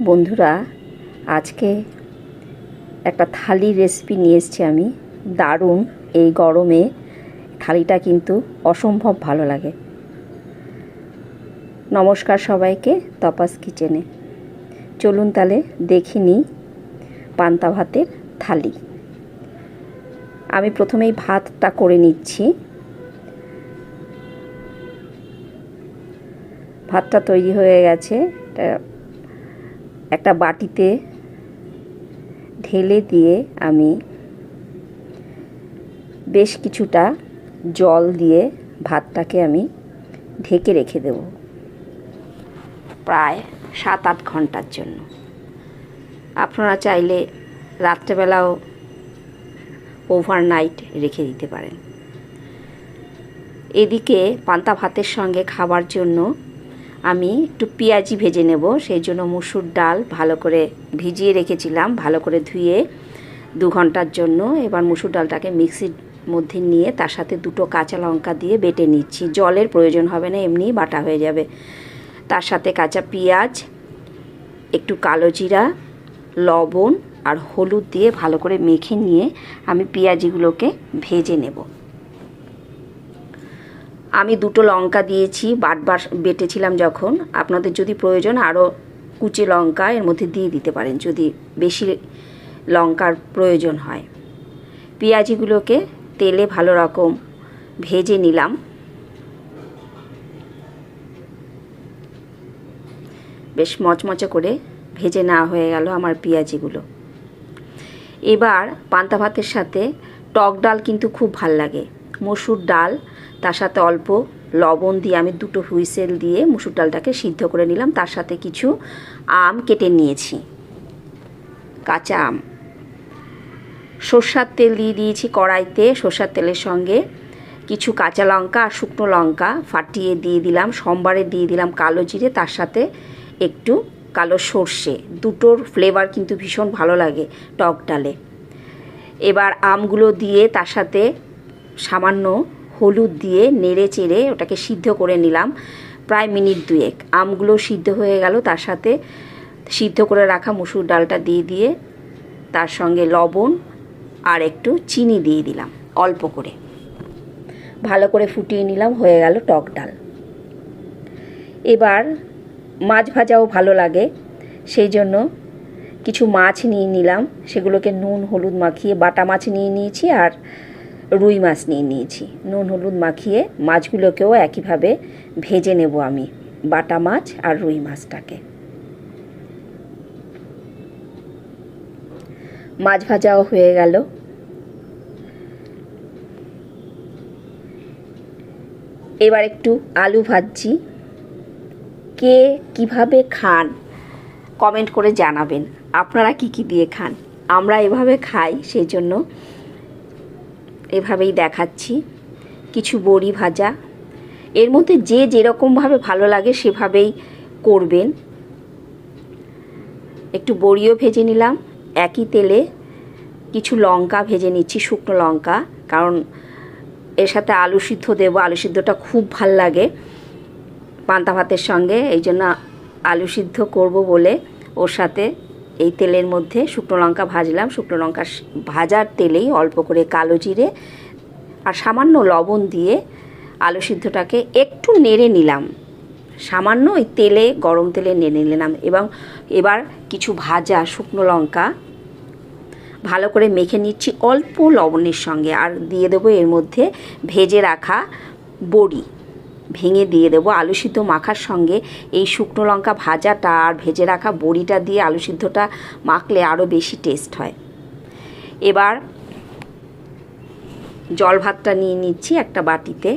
বন্ধুরা, আজকে একটা থালি রেসিপি নিয়ে এসেছি আমি। দারুণ এই গরমে থালিটা কিন্তু অসম্ভব ভালো লাগে। নমস্কার সবাইকে তপাস কিচেনে। চলুন তাহলে দেখি নিই পান্তা ভাতের থালি। আমি প্রথমেই ভাতটা করে নিচ্ছি। ভাতটা তৈরি হয়ে গেছে। এটা একটা বাটিতে ঢেলে দিয়ে আমি বেশ কিছুটা জল দিয়ে ভাতটাকে আমি ঢেকে রেখে দেব প্রায় সাত আট ঘণ্টার জন্য। আপনারা চাইলে রাত্রেবেলাও ওভারনাইট রেখে দিতে পারেন। এদিকে পান্তা ভাতের সঙ্গে খাবার জন্য আমি একটু পেঁয়াজি ভেজে নেব, সেই জন্য মুসুর ডাল ভালো করে ভিজিয়ে রেখেছিলাম, ভালো করে ধুয়ে দু ঘণ্টার জন্য। এবার মুসুর ডালটাকে মিক্সির মধ্যে নিয়ে তার সাথে দুটো কাঁচা লঙ্কা দিয়ে বেটে নিচ্ছি। জলের প্রয়োজন হবে না এমনি বাটা হয়ে যাবে। তার সাথে কাঁচা পেঁয়াজ, একটু কালো জিরা, লবণ আর হলুদ দিয়ে ভালো করে মেখে নিয়ে আমি পেঁয়াজিগুলোকে ভেজে নেব। আমি দুটো লঙ্কা দিয়েছি বাটবার বেটেছিলাম যখন। আপনাদের যদি প্রয়োজন আরও কুচি লঙ্কা, এর মধ্যে দিয়ে দিতে পারেন, যদি বেশি লঙ্কার প্রয়োজন হয়। পেঁয়াজিগুলোকে তেলে ভালো রকম ভেজে নিলাম। বেশ মচমচে করে ভেজে নেওয়া হয়ে গেল আমার পেঁয়াজিগুলো। এবার পান্তা ভাতের সাথে টক ডাল কিন্তু খুব ভালো লাগে। মসুর ডাল তার সাথে অল্প লবণ দিয়ে আমি দুটো হুইসেল দিয়ে মুসুর ডালটাকে সিদ্ধ করে নিলাম। তার সাথে কিছু আম কেটে নিয়েছি। কাঁচা আম। সর্ষার তেল দিয়ে দিয়েছি কড়াইতে। সর্ষার তেলের সঙ্গে কিছু কাঁচা লঙ্কা আর শুকনো লঙ্কা ফাটিয়ে দিয়ে দিলাম, সোমবারে দিয়ে দিলাম কালো জিরে। তার সাথে একটু কালো সর্ষে। দুটোর ফ্লেভার কিন্তু ভীষণ ভালো লাগে টক ডালে। এবার আমগুলো দিয়ে তার সাথে সামান্য হলুদ দিয়ে নেড়ে চেড়ে ওটাকে সিদ্ধ করে নিলাম, প্রায় মিনিট দুয়েক। আমগুলো সিদ্ধ হয়ে গেল, তার সাথে সিদ্ধ করে রাখা মুসুর ডালটা দিয়ে দিয়ে তার সঙ্গে লবণ আর একটু চিনি দিয়ে দিলাম, অল্প করে। ভালো করে ফুটিয়ে নিলাম, হয়ে গেল টক ডাল। এবার মাছ ভাজাও ভালো লাগে, সেই জন্য কিছু মাছ নিয়ে নিলাম, সেগুলোকে নুন, হলুদ মাখিয়ে বাটা মাছ নিয়ে নিয়েছি আর রুই মাছ নিয়ে নিয়েছি। নুন, হলুদ মাখিয়ে মাছগুলোকেও একইভাবে ভেজে নেব আমি, বাটা মাছ আর রুই মাছটাকে। মাছ ভাজাও হয়ে গেল। এবার একটু আলু ভাজছি। কে কীভাবে খান, কমেন্ট করে জানাবেন। আপনারা কি কি দিয়ে খান? আমরা এভাবে খাই, সেই জন্য এভাবেই দেখাচ্ছি। কিছু বড়ি ভাজা। এর মধ্যে যে যেরকমভাবে ভালো লাগে সেভাবেই করবেন। একটু বড়িও ভেজে নিলাম। একই তেলে কিছু লঙ্কা ভেজে নিচ্ছি, শুকনো লঙ্কা। কারণ এর সাথে আলু সিদ্ধ দেবো, আলু সিদ্ধটা খুব ভালো লাগে পান্তা ভাতের সঙ্গে। এই জন্য আলু সিদ্ধ করব বলে ওর সাথে এই তেলের মধ্যে শুকনো লঙ্কা ভাজলাম। শুকনো লঙ্কা ভাজার তেলেই অল্প করে কালো জিরে আর সামান্য লবণ দিয়ে আলু সিদ্ধটাকে একটু নেড়ে নিলাম। সামান্য ওই তেলে, গরম তেলে নেড়ে নিলাম এবং এবার কিছু ভাজা শুকনো লঙ্কা ভালো করে মেখে নিচ্ছি অল্প লবণের সঙ্গে। আর দিয়ে দেবো এর মধ্যে ভেজে রাখা বড়ি। ভেঙে দিয়ে দেবো। আলু সিদ্ধ মাখার সঙ্গে এই শুকনো লঙ্কা ভাজাটা আর ভেজে রাখা বড়িটা দিয়ে আলু সিদ্ধটা মাখলে আরও বেশি টেস্ট হয়। এবার জল ভাতটা নিয়ে নিচ্ছি একটা বাটিতে।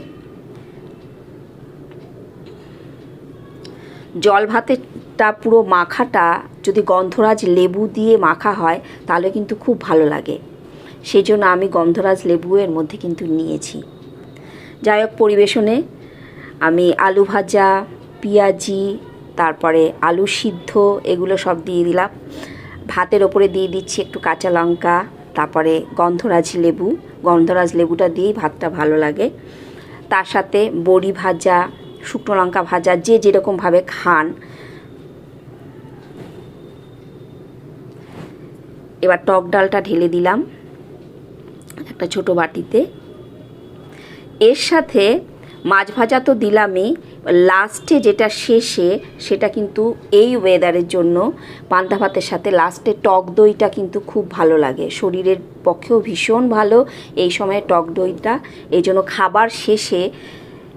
জল ভাতেরটা পুরো মাখাটা যদি গন্ধরাজ লেবু দিয়ে মাখা হয় তাহলে কিন্তু খুব ভালো লাগে। সেই জন্য আমি গন্ধরাজ লেবু এর মধ্যে কিন্তু নিয়েছি। যাই হোক, পরিবেশনে আমি আলু ভাজা, পেঁয়াজি, তারপরে আলু সিদ্ধ, এগুলো সব দিয়ে দিলাম। ভাতের ওপরে দিয়ে দিচ্ছি একটু কাঁচা লঙ্কা, তারপরে গন্ধরাজ লেবু। গন্ধরাজ লেবুটা দিয়েই ভাতটা ভালো লাগে। তার সাথে বড়ি ভাজা, শুকনো লঙ্কা ভাজা, যে যেরকমভাবে খান। এবার টক ডালটা ঢেলে দিলাম একটা ছোট বাটিতে। এর সাথে মাছ ভাজা তো দিলামই লাস্টে যেটা শেষে, সেটা কিন্তু এই ওয়েদারের জন্য পান্তা ভাতের সাথে লাস্টে টক দইটা কিন্তু খুব ভালো লাগে। শরীরের পক্ষেও ভীষণ ভালো এই সময় টক দইটা। এই জন্য খাবার শেষে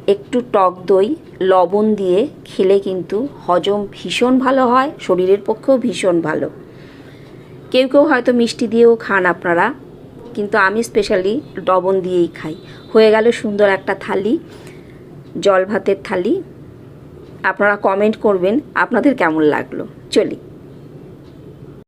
একটু টক দই, লবণ দিয়ে খেলে কিন্তু হজম ভীষণ ভালো হয়, শরীরের পক্ষেও ভীষণ ভালো। কেউ কেউ হয়তো মিষ্টি দিয়েও খান আপনারা, কিন্তু আমি স্পেশালি লবণ দিয়েই খাই। হয়ে গেল সুন্দর একটা থালি। জল ভাতের থালি। আপনারা কমেন্ট করবেন আপনাদের কেমন লাগল। চলি।